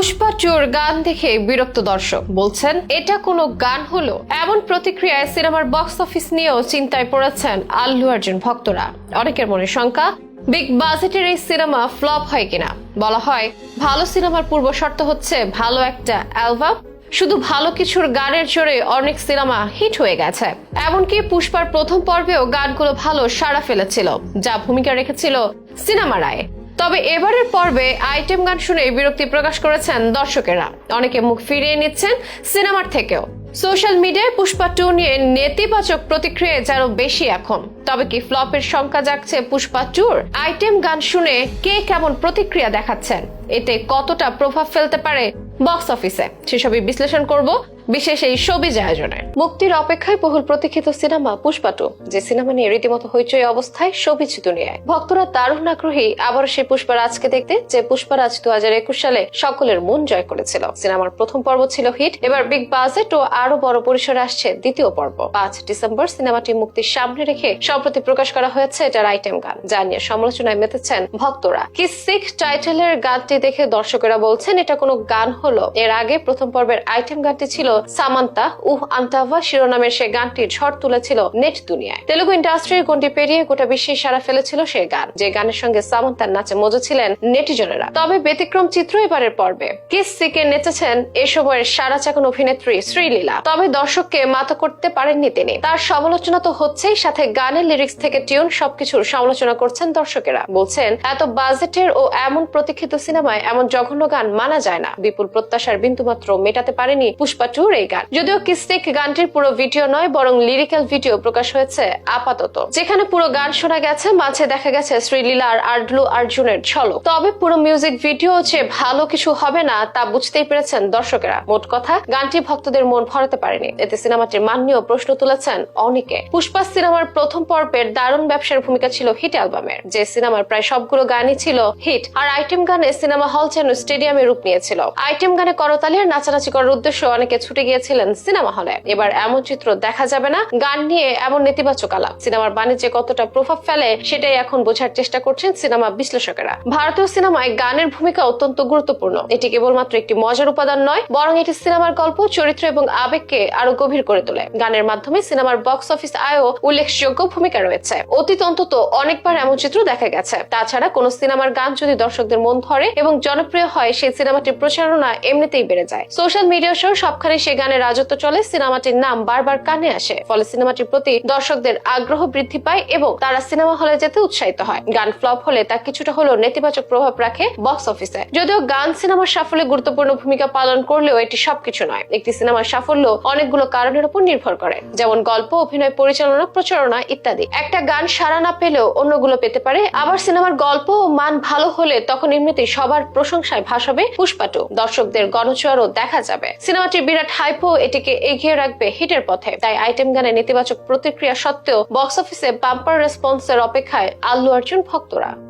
পুষ্পা চোর গান দেখে বিরক্ত দর্শক। বলছেন, এটা কোনো গান হলো? এমন প্রতিক্রিয়ায় সিনেমার বক্স অফিস নিয়েও চিন্তায় পড়েছেন আল্লু অর্জুন ভক্তরা। অনেকের মনে শঙ্কা, বিগ বাজেটের এই সিনেমা ফ্লপ হয় কিনা? বলা হয়, ভালো সিনেমার পূর্ব শর্ত হচ্ছে ভালো একটা অ্যালবাম। শুধু ভালো কিছুর গানের জোরে অনেক সিনেমা হিট হয়ে গেছে। এমনকি পুষ্পার প্রথম পর্বেও গানগুলো ভালো সাড়া ফেলেছিল, যা ভূমিকা রেখেছিল সিনেমা রায়। তবে এবারের পর্বে আইটেম গান শুনে বিরক্তি প্রকাশ করেছেন দর্শকেরা। অনেকে মুখ ফিরিয়ে নিচ্ছেন সিনেমার থেকেও। সোশ্যাল মিডিয়ায় পুষ্পা টু নিয়ে নেতিবাচক প্রতিক্রিয়া যেন বেশি এখন। তবে কি ফ্লপের সংখ্যা জাগছে পুষ্পা টুর? আইটেম গান শুনে কে কেমন প্রতিক্রিয়া দেখাচ্ছেন? এতে কতটা প্রভাব ফেলতে পারে বক্স অফিসে? সেসবই বিশ্লেষণ করব বিশেষ এই সবিজ আয়োজনে। মুক্তির অপেক্ষায় বহুল প্রতীক্ষিত সিনেমা পুষ্পা টু, যে সিনেমা নিয়ে রীতিমতো হইচই অবস্থায় সবিজ দুনিয়ায়। ভক্তরা দারুণ আগ্রহী আবার সেই পুষ্পারাজকে দেখতে, যে পুষ্পারাজ দু হাজার একুশ সালে সকলের মন জয় করেছিল। সিনেমার প্রথম পর্ব ছিল হিট, এবার বিগ বাজেট ও আরও বড় পরিসরে আসছে দ্বিতীয় পর্ব। পাঁচ ডিসেম্বর সিনেমাটি মুক্তির সামনে রেখে সম্প্রতি প্রকাশ করা হয়েছে এটার আইটেম গান, যা নিয়ে সমালোচনায় মেতেছেন ভক্তরা। কি সিক টাইটেলের গানটি দেখে দর্শকেরা বলছেন, এটা কোনো গান হলো? এর আগে প্রথম পর্বের আইটেম গানটি ছিল সামান্তা, উহ, আন্তাভা শিরোনামের সে গানটির ঝড় তুলেছিল নেট দুনিয়ায়। তেলুগু ইন্ডাস্ট্রির গন্ডি পেরিয়ে গোটা বিশ্বে সারা ফেলেছিল সেই গান, যে গানের সঙ্গে সামান্তার নাচে মজা ছিলেন নেটিজনেরা। তবে ব্যতিক্রম চিত্র এবারের পর্বে। কিস সিকে নেচেছেন এ সময়ের সারা চাকন অভিনেত্রী শ্রীলীলা। তবে দর্শককে মাথা করতে পারেননি তিনি। তার সমালোচনা তো হচ্ছেই, সাথে গানের লিরিক্স থেকে টিউন সবকিছুর সমালোচনা করছেন দর্শকেরা। বলছেন, এত বাজেটের ও এমন প্রতীক্ষিত সিনেমায় এমন জঘন্য গান মানা যায় না। বিপুল প্রত্যাশার বিন্দুমাত্র মেটাতে পারেনি পুষ্পা টুর এই গান। যদিও কিস্তিক গানটির পুরো ভিডিও নয়, বরং লিরিক্যাল ভিডিও প্রকাশ হয়েছে আপাতত। যেখানে পুরো গান শোনা গেছে, মাঝে দেখা গেছে শ্রীলীলা আর আর্ডলু অর্জুনের ঝলক। তবে পুরো মিউজিক ভিডিও যে ভালো কিছু হবে না, তা বুঝতেই পেরেছেন দর্শকেরা। মোট কথা, গানটি ভক্তদের মন ভরাতে পারেনি। এতে সিনেমাটির মান নিয়েও প্রশ্ন তুলেছেন অনেকে। পুষ্পা সিনেমার প্রথম পর্বের দারুণ ব্যবসার ভূমিকা ছিল হিট অ্যালবামের যে সিনেমার প্রায় সবগুলো গানই ছিল হিট আর আইটেম গানে সিনেমা হল যেন স্টেডিয়ামে রূপ নিয়েছিল। আইটেম গানে করতালি আর নাচানাচি করার উদ্দেশ্য অনেকে ছুটে গিয়েছিলেন সিনেমা হলে। এবার এমন চিত্র দেখা যাবে না। গান নিয়ে এমন নেতিবাচক আলাপ। সিনেমার বাণিজ্যে কতটা প্রভাব ফেলে, সেটাই এখন বোঝার চেষ্টা করছেন সিনেমা বিশ্লেষকেরা। ভারতীয় সিনেমায় গানের ভূমিকা অত্যন্ত গুরুত্বপূর্ণ। এটি কেবলমাত্র একটি মজার উপাদান নয়, বরং এটি সিনেমার গল্প, চরিত্র এবং আবেগকে আরও গভীর করে তোলে। গানের মাধ্যমে সিনেমার বক্স অফিস আয়ও উল্লেখযোগ্য ভূমিকা রয়েছে। অতীত অন্তত অনেকবার এমন চিত্র দেখা গেছে। তাছাড়া কোন সিনেমার গান যদি দর্শকদের মন ধরে এবং জনপ্রিয় হয়, সেই সিনেমাটির প্রচারণা এমনিতেই বেড়ে যায়। সোশ্যাল মিডিয়া সহ সবখানে সেই গানের রাজত্ব চলে, সিনেমাটির নাম বারবার কানে আসে। ফলে সিনেমাটির প্রতি দর্শকদের আগ্রহ বৃদ্ধি পায় এবং তারা সিনেমা হলে যেতে উৎসাহিত হয়। গান ফ্লপ হলে তা কিছুটা হলেও নেতিবাচক প্রভাব রাখে বক্স অফিসে। যদিও গান সিনেমার সাফল্যে গুরুত্বপূর্ণ ভূমিকা পালন করলেও এটি সবকিছু নয়। একটি সিনেমার সাফল্য অনেকগুলো কারণের উপর নির্ভর করে। যেমন গল্প, অভিনয়, পরিচালনা, প্রচারণা ইত্যাদি। একটা গান সারা না পেলেও অন্যগুলো পেতে পারে। আবার সিনেমার গল্প ও মান ভালো হলে তখন এমনিতেই সবার প্রশংসায় ভাসাবে পুষ্পাটু। দর্শকদের গণচোয়ারও দেখা যাবে। সিনেমাটির বিরাট হাইপো এটিকে এগিয়ে রাখবে হিটের পথে। তাই আইটেম গানে নেতিবাচক প্রতিক্রিয়া সত্ত্বেও বক্স অফিসে বাম্পার রেসপন্সের অপেক্ষায় আল্লু অর্জুন ভক্তরা।